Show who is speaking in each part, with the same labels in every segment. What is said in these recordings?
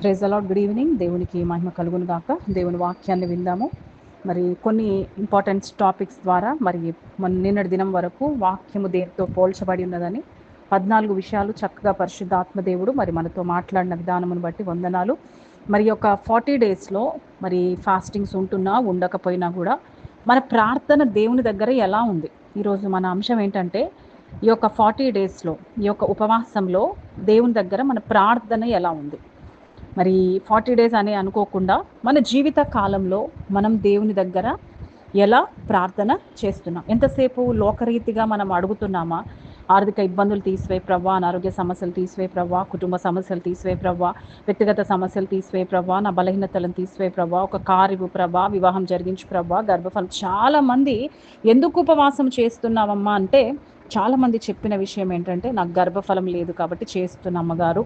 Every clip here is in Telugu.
Speaker 1: ప్రైజ్ అలాట్ గుడ్ ఈవినింగ్ దేవునికి మహిమ కలుగును గాక. దేవుని వాక్యాన్ని విందాము. మరి కొన్ని ఇంపార్టెంట్ టాపిక్స్ ద్వారా మరి మన నిన్నటి దినం వరకు వాక్యము దేనితో పోల్చబడి ఉన్నదని పద్నాలుగు విషయాలు చక్కగా పరిశుద్ధాత్మ దేవుడు మరి మనతో మాట్లాడిన విధానమును బట్టి వందనాలు. మరి యొక్క ఫార్టీ డేస్లో మరి ఫాస్టింగ్స్ ఉంటున్నా ఉండకపోయినా కూడా మన ప్రార్థన దేవుని దగ్గర ఎలా ఉంది? ఈరోజు మన అంశం ఏంటంటే ఈ యొక్క ఫార్టీ డేస్లో ఈ యొక్క ఉపవాసంలో దేవుని దగ్గర మన ప్రార్థన ఎలా ఉంది? మరి ఫార్టీ డేస్ అని అనుకోకుండా మన జీవిత కాలంలో మనం దేవుని దగ్గర ఎలా ప్రార్థన చేస్తున్నాం? ఎంతసేపు లోకరీతిగా మనం అడుగుతున్నామా? ఆర్థిక ఇబ్బందులు తీసివే ప్రవ్వా అనారోగ్య సమస్యలు తీసివే ప్రవ్వా కుటుంబ సమస్యలు తీసివే ప్రవ్వా వ్యక్తిగత సమస్యలు తీసివే ప్రవ్వా నా బలహీనతలను తీసివే ప్రవ్వా ఒక కారు ఇవ్వు ప్రభా వివాహం జరిగించు ప్రవ్వా గర్భఫలం. చాలామంది ఎందుకు ఉపవాసం చేస్తున్నామమ్మా అంటే చాలామంది చెప్పిన విషయం ఏంటంటే నాకు గర్భఫలం లేదు కాబట్టి చేస్తున్న అమ్మగారు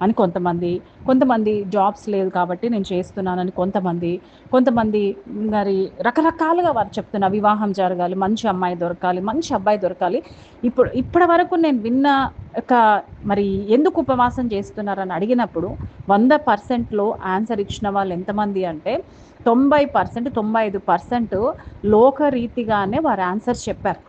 Speaker 1: అని కొంతమంది కొంతమంది జాబ్స్ లేదు కాబట్టి నేను చేస్తున్నానని కొంతమంది కొంతమంది మరి రకరకాలుగా వారు చెప్తున్న వివాహం జరగాలి మంచి అమ్మాయి దొరకాలి మంచి అబ్బాయి దొరకాలి. ఇప్పుడు ఇప్పటి వరకు నేను విన్న ఒక మరి ఎందుకు ఉపవాసం చేస్తున్నారని అడిగినప్పుడు వంద పర్సెంట్లో ఆన్సర్ ఇచ్చిన వాళ్ళు ఎంతమంది అంటే తొంభై పర్సెంట్ తొంభై ఐదు పర్సెంట్ లోకరీతిగానే వారు ఆన్సర్ చెప్పారు.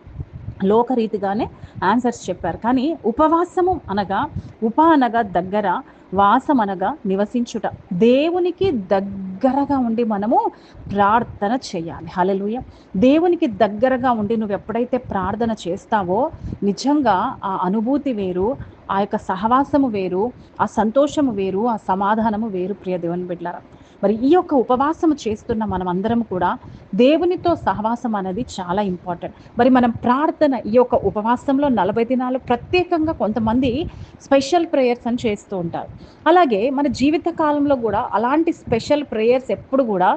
Speaker 1: లోకరీతిగానే ఆన్సర్స్ చెప్పారు. కానీ ఉపవాసము అనగా ఉప అనగా దగ్గర వాసం అనగా నివసించుట. దేవునికి దగ్గరగా ఉండి మనము ప్రార్థన చేయాలి. హలలుయ దేవునికి దగ్గరగా ఉండి నువ్వు ఎప్పుడైతే ప్రార్థన చేస్తావో నిజంగా ఆ అనుభూతి వేరు ఆ యొక్క సహవాసము వేరు ఆ సంతోషము వేరు ఆ సమాధానము వేరు ప్రియ దేవుని బిడ్డారా మరి ఈ యొక్క ఉపవాసం చేస్తున్న మనం అందరం కూడా దేవునితో సహవాసం అనేది చాలా ఇంపార్టెంట్. మరి మనం ప్రార్థన ఈ యొక్క ఉపవాసంలో నలభై దినాలు ప్రత్యేకంగా కొంతమంది స్పెషల్ ప్రేయర్స్ అని చేస్తూ ఉంటారు. అలాగే మన జీవిత కాలంలో కూడా అలాంటి స్పెషల్ ప్రేయర్స్ ఎప్పుడు కూడా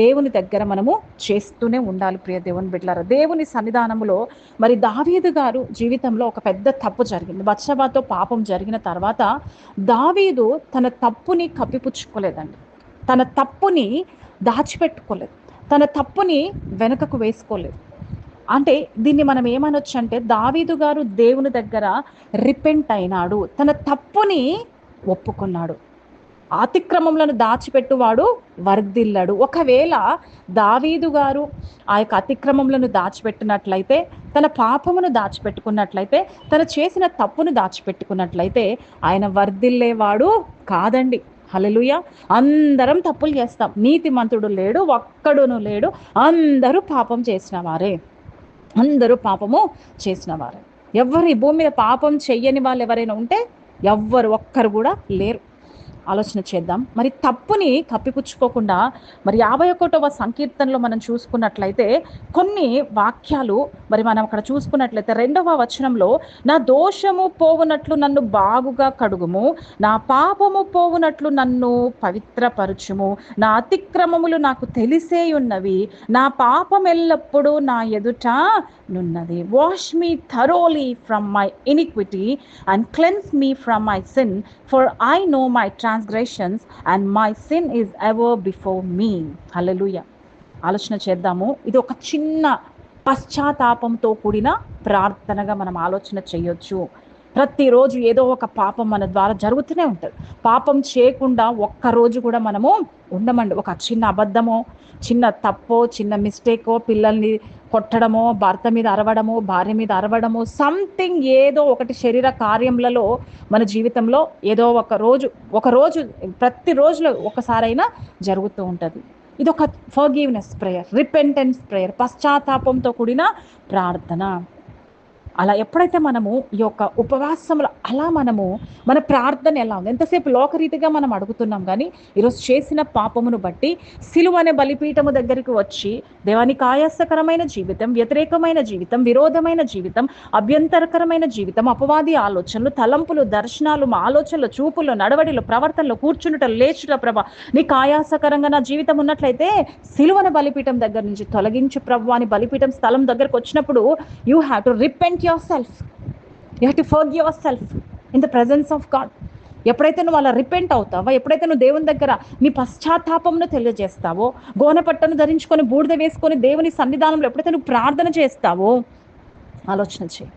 Speaker 1: దేవుని దగ్గర మనము చేస్తూనే ఉండాలి ప్రియ దేవుని బిడ్డలారా. దేవుని సన్నిధానంలో మరి దావీదు గారు జీవితంలో ఒక పెద్ద తప్పు జరిగింది. బత్సబాతో పాపం జరిగిన తర్వాత దావీదు తన తప్పుని కప్పిపుచ్చుకోలేదండి. తన తప్పుని దాచిపెట్టుకోలేదు. తన తప్పుని వెనుకకు వేసుకోలేదు. అంటే దీన్ని మనం ఏమనొచ్చు అంటే దావీదు గారు దేవుని దగ్గర రిపెంట్ అయినాడు. తన తప్పుని ఒప్పుకున్నాడు. అతిక్రమములను దాచిపెట్టువాడు వర్ధిల్లాడు. ఒకవేళ దావీదు గారు ఆ యొక్క అతిక్రమములను దాచిపెట్టినట్లయితే తన పాపమును దాచిపెట్టుకున్నట్లయితే తను చేసిన తప్పును దాచిపెట్టుకున్నట్లయితే ఆయన వర్ధిల్లేవాడు కాదండి. హలలుయ అందరం తప్పులు చేస్తాం. నీతిమంతుడు లేడు ఒక్కడును లేడు. అందరూ పాపం చేసిన వారే. అందరూ పాపము చేసిన వారే. ఎవరు ఈ భూమి మీద పాపం చెయ్యని వాళ్ళు ఎవరైనా ఉంటే ఎవ్వరు ఒక్కరు కూడా లేరు. ఆలోచన చేద్దాం. మరి తప్పుని కప్పిపుచ్చుకోకుండా మరి యాభై ఒకటవ సంకీర్తనలో మనం చూసుకున్నట్లయితే కొన్ని వాక్యాలు మరి మనం అక్కడ చూసుకున్నట్లయితే రెండవ వచనంలో నా దోషము పోవునట్లు నన్ను బాగుగా కడుగుము నా పాపము పోవునట్లు నన్ను పవిత్రపరచుము నా అతిక్రమములు నాకు తెలిసే ఉన్నవి నా పాపం ఎల్లప్పుడూ నా ఎదుట నున్నది wash me thoroughly from my iniquity and cleanse me from my sin for I know my transgressions and my sin is ever before me hallelujah ఆలోచన చేద్దాము. ఇది ఒక చిన్న పశ్చాత్తాపంతో కూడిన ప్రార్థనగా మనం ఆలోచన చేయొచ్చు. ప్రతిరోజు ఏదో ఒక పాపం మన ద్వారా జరుగుతూనే ఉంటుంది. పాపం చేయకుండా ఒక్కరోజు కూడా మనము ఉండమండి. ఒక చిన్న అబద్ధమో చిన్న తప్పో చిన్న మిస్టేకో పిల్లల్ని కొట్టడమో భర్త మీద అరవడమో భార్య మీద అరవడమో సంథింగ్ ఏదో ఒకటి శరీర కార్యములలో మన జీవితంలో ఏదో ఒక రోజు ఒక రోజు ప్రతి రోజులో ఒకసారైనా జరుగుతూ ఉంటుంది. ఇదొక ఫర్గివ్నెస్ ప్రేయర్ రిపెంటెన్స్ ప్రేయర్ పశ్చాత్తాపంతో కూడిన ప్రార్థన. అలా ఎప్పుడైతే మనము ఈ యొక్క ఉపవాసంలో అలా మనము మన ప్రార్థన ఎలా ఉంది? ఎంతసేపు లోకరీతిగా మనం అడుగుతున్నాం కానీ ఈరోజు చేసిన పాపమును బట్టి సిలువ అనే బలిపీఠము దగ్గరికి వచ్చి దేవానికి ఆయాసకరమైన జీవితం వ్యతిరేకమైన జీవితం విరోధమైన జీవితం అభ్యంతరకరమైన జీవితం అపవాది ఆలోచనలు తలంపులు దర్శనాలు మా ఆలోచనలు చూపులు నడవడిలో ప్రవర్తనలో కూర్చుండుట లేచుట ప్రభ నీకు ఆయాసకరంగా నా జీవితం ఉన్నట్లయితే సిలువన బలిపీఠం దగ్గర నుంచి తొలగించు ప్రభు అని బలిపీఠం స్థలం దగ్గరకు వచ్చినప్పుడు you have to repent yourself you have to forget yourself in the presence of God ఎప్పుడైతే నువ్వు అలా రిపెంట్ అవుతావో ఎప్పుడైతే నువ్వు దేవుని దగ్గర నీ పశ్చాత్తాపమును తెలియజేస్తావో గోనపట్టను ధరించుకొని బూడిద వేసుకొని దేవుని సన్నిధానంలో ఎప్పుడైతే నువ్వు ప్రార్థన చేస్తావో ఆలోచన చేయి.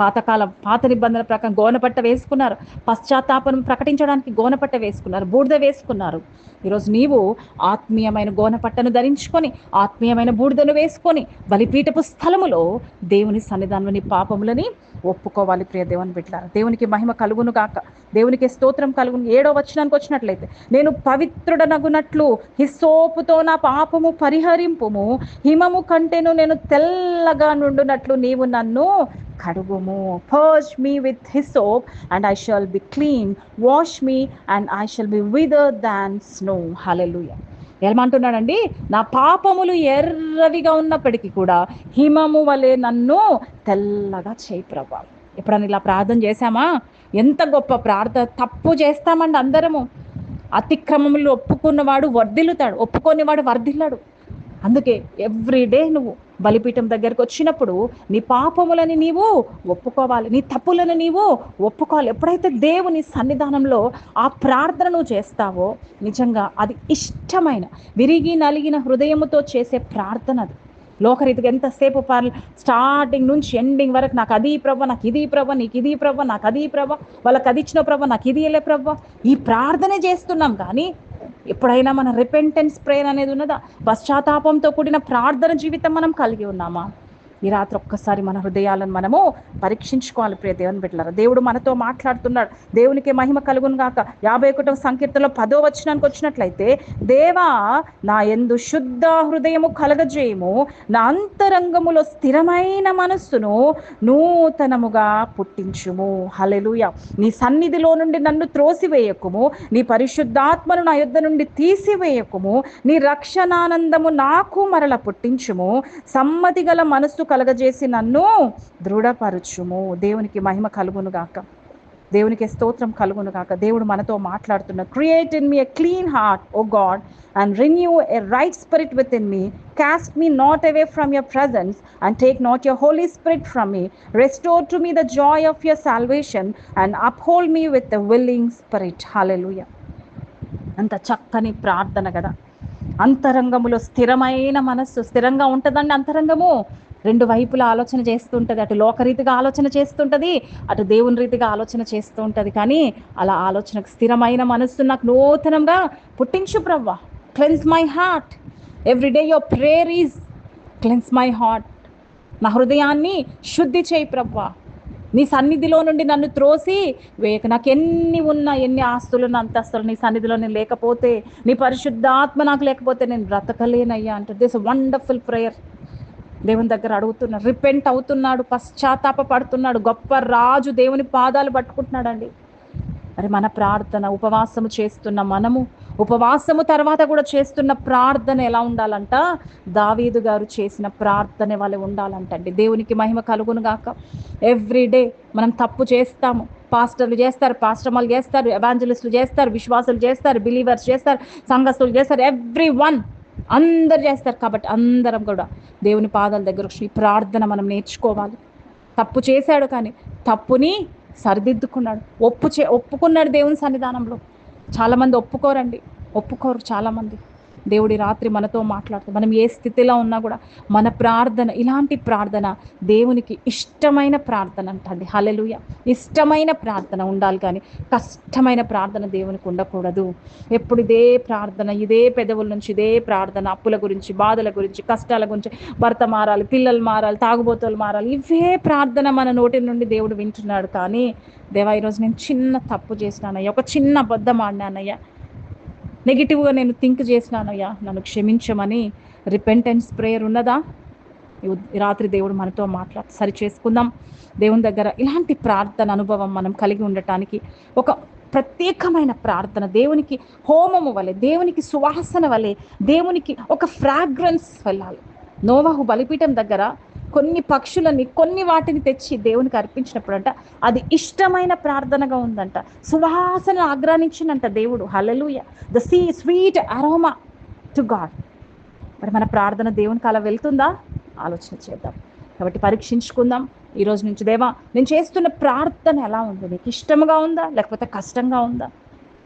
Speaker 1: పాతకాలం పాత నిబంధనల ప్రకారం గోనపట్ట వేసుకున్నారు. పశ్చాత్తాపం ప్రకటించడానికి గోనపట్ట వేసుకున్నారు. బూడిద వేసుకున్నారు. ఈరోజు నీవు ఆత్మీయమైన గోనపట్టను ధరించుకొని ఆత్మీయమైన బూడిదను వేసుకొని బలిపీఠపు స్థలములో దేవుని సన్నిధానంలో పాపములని ఒప్పుకోవాలి ప్రియ దేవుని బిడ్డారు దేవునికి మహిమ కలుగును గాక. దేవునికి స్తోత్రం కలుగును. ఏడో వచనానికి వచ్చినట్లయితే నేను పవిత్రుడనగునట్లు హిస్సోపుతో నా పాపము పరిహరింపుము. హిమము కంటేను నేను తెల్లగా నుండునట్లు నీవు నన్ను కడుగుము. Purge me with hyssop and I shall be clean wash me and I shall be whiter than snow హలలుయ ఏమంటున్నాడండి? నా పాపములు ఎర్రవిగా ఉన్నప్పటికీ కూడా హిమము వలె నన్ను తెల్లగా చేయి ప్రభా. ఎప్పుడన్నా ఇలా ప్రార్థన చేశామా? ఎంత గొప్ప ప్రార్థన. తప్పు చేస్తామండి అందరము. అతిక్రమములు ఒప్పుకున్నవాడు వర్ధిల్లుతాడు. ఒప్పుకోనివాడు వర్ధిల్లాడు. అందుకే ఎవ్రీడే నువ్వు బలిపీఠం దగ్గరకు వచ్చినప్పుడు నీ పాపములని నీవు ఒప్పుకోవాలి నీ తప్పులను నీవు ఒప్పుకోవాలి. ఎప్పుడైతే దేవుని సన్నిధానంలో ఆ ప్రార్థనను చేస్తావో నిజంగా అది ఇష్టమైన విరిగి నలిగిన హృదయముతో చేసే ప్రార్థన అది. లోకరీతికి ఎంతసేపు పర్ స్టార్టింగ్ నుంచి ఎండింగ్ వరకు నాకు అది ప్రభ నాకు ఇది ప్రభ నీకు ఇది ప్రభ నాకు అది ప్రభ వాళ్ళకి అది ఇచ్చిన ప్రభ నాకు ఇది వెళ్ళే ప్రభ ఈ ప్రార్థనే చేస్తున్నాం కానీ ఎప్పుడైనా మన రిపెంటెన్స్ ప్రేయర్ అనేది ఉన్నదా? పశ్చాత్తాపంతో కూడిన ప్రార్థన జీవితం మనం కలిగి ఉన్నామా? ఈ రాత్రి ఒక్కసారి మన హృదయాలను మనము పరీక్షించుకోవాలి ప్రియ దేవుని బిడ్డలారా. దేవుడు మనతో మాట్లాడుతున్నాడు. దేవునికి మహిమ కలుగును గాక. యాభై ఒకటవ సంకీర్తనలో పదో వచనానికి వచ్చినట్లయితే దేవా నా ఎందు శుద్ధ హృదయము కలగజేయము. నా అంతరంగములో స్థిరమైన మనస్సును నూతనముగా పుట్టించుము. హలెలుయ నీ సన్నిధిలో నుండి నన్ను త్రోసివేయకుము. నీ పరిశుద్ధాత్మను నా యుద్ధ నుండి తీసివేయకుము. నీ రక్షణానందము నాకు మరల పుట్టించుము. సమ్మతి గల మనస్సు కలగజేసి నన్ను దృఢపరచుము. దేవునికి మహిమ కలుగును గాక. దేవునికి స్తోత్రం కలుగును గాక. దేవుడు మనతో మాట్లాడుతున్న create in me a clean heart O God and renew a right spirit within me cast me not away from your presence and take not your holy spirit from me restore to me the joy of your salvation and uphold me with the willing spirit hallelujah అంత చక్కని ప్రార్థన కదా. అంతరంగములో స్థిరమైన మనస్సు. స్థిరంగా ఉంటుందండి అంతరంగము. రెండు వైపులా ఆలోచన చేస్తుంటుంది. అటు లోకరీతిగా ఆలోచన చేస్తుంటుంది అటు దేవుని రీతిగా ఆలోచన చేస్తూ ఉంటుంది కానీ అలా ఆలోచనకు స్థిరమైన మనస్సు నాకు నూతనంగా పుట్టించు ప్రవ్వా. Cleanse my heart every day your prayer is cleanse my heart నా హృదయాన్ని శుద్ధి చేయి ప్రవ్వా. నీ సన్నిధిలో నుండి నన్ను త్రోసి వేక నాకు ఎన్ని ఉన్నా ఎన్ని ఆస్తులు అంతస్తులు నీ సన్నిధిలో నేను లేకపోతే నీ పరిశుద్ధాత్మ నాకు లేకపోతే నేను బ్రతకలేనయ్యా అంటే దిస్ వండర్ఫుల్ ప్రేయర్ దేవుని దగ్గర అడుగుతున్నాడు రిపెంట్ అవుతున్నాడు పశ్చాత్తాప పడుతున్నాడు గొప్ప రాజు దేవుని పాదాలు పట్టుకుంటున్నాడండి. మరి మన ప్రార్థన ఉపవాసము చేస్తున్న మనము ఉపవాసము తర్వాత కూడా చేస్తున్న ప్రార్థన ఎలా ఉండాలంట? దావీదు గారు చేసిన ప్రార్థన వాళ్ళే ఉండాలంటండి. దేవునికి మహిమ కలుగును గాక. ఎవ్రీ డే మనం తప్పు చేస్తాము. పాస్టర్లు చేస్తారు పాస్టర్మాలు చేస్తారు ఎవాంజలిస్టులు చేస్తారు విశ్వాసులు చేస్తారు బిలీవర్స్ చేస్తారు సంఘస్థులు చేస్తారు ఎవ్రీ వన్ అందరు చేస్తారు కాబట్టి అందరం కూడా దేవుని పాదాల దగ్గర వచ్చి ప్రార్థన మనం నేర్చుకోవాలి. తప్పు చేశాడు కానీ తప్పుని సరిదిద్దుకున్నాడు. ఒప్పు చే ఒప్పుకున్నాడు దేవుని సన్నిధానంలో. చాలామంది ఒప్పుకోరండి. ఒప్పుకోరు చాలామంది. దేవుడి రాత్రి మనతో మాట్లాడుతూ మనం ఏ స్థితిలో ఉన్నా కూడా మన ప్రార్థన ఇలాంటి ప్రార్థన దేవునికి ఇష్టమైన ప్రార్థన అంటండి. హలెలుయ ఇష్టమైన ప్రార్థన ఉండాలి కానీ కష్టమైన ప్రార్థన దేవునికి ఉండకూడదు. ఎప్పుడు ఇదే ప్రార్థన ఇదే పెదవుల నుంచి ఇదే ప్రార్థన అప్పుల గురించి బాధల గురించి కష్టాల గురించి భర్త మారాలి పిల్లలు మారాలి తాగుబోతులు మారాలి ఇవే ప్రార్థన మన నోటి నుండి దేవుడు వింటున్నాడు కానీ దేవా ఈరోజు నేను చిన్న తప్పు చేసినానయ్యా ఒక చిన్న అబద్ధం ఆడినానయ్యా. నెగిటివ్గా నేను థింక్ చేసినానయ్యా. నన్ను క్షమించమని రిపెంటెన్స్ ప్రేయర్ ఉన్నదా? రాత్రి దేవుడు మనతో మాట్లాడి సరి చేసుకుందాం. దేవుని దగ్గర ఇలాంటి ప్రార్థన అనుభవం మనం కలిగి ఉండటానికి ఒక ప్రత్యేకమైన ప్రార్థన. దేవునికి హోమము వలె దేవునికి సువాసన వలె దేవునికి ఒక ఫ్రాగ్రెన్స్ వెళ్ళాలి. నోవాహు బలిపీఠం దగ్గర కొన్ని పక్షులని కొన్ని వాటిని తెచ్చి దేవునికి అర్పించినప్పుడు అంట అది ఇష్టమైన ప్రార్థనగా ఉందంట. సువాసన ఆగ్రానించినంట దేవుడు. Hallelujah the see sweet aroma to God మరి మన ప్రార్థన దేవునికి అలా వెళ్తుందా? ఆలోచన చేద్దాం. కాబట్టి పరీక్షించుకుందాం. ఈ రోజు నుంచి దేవా నేను చేస్తున్న ప్రార్థన ఎలా ఉంది? నీకు ఇష్టంగా ఉందా? లేకపోతే కష్టంగా ఉందా?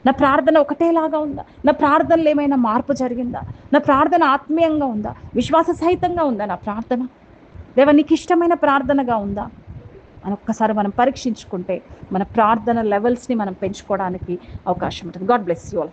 Speaker 1: నా ప్రార్థన ఒకటేలాగా ఉందా? నా ప్రార్థనలో ఏమైనా మార్పు జరిగిందా? నా ప్రార్థన ఆత్మీయంగా ఉందా? విశ్వాస సహితంగా ఉందా నా ప్రార్థన? దేవ నీకు ఇష్టమైన ప్రార్థనగా ఉందా? అని ఒక్కసారి మనం పరీక్షించుకుంటే మన ప్రార్థన లెవెల్స్ని మనం పెంచుకోవడానికి అవకాశం ఉంటుంది. God bless you all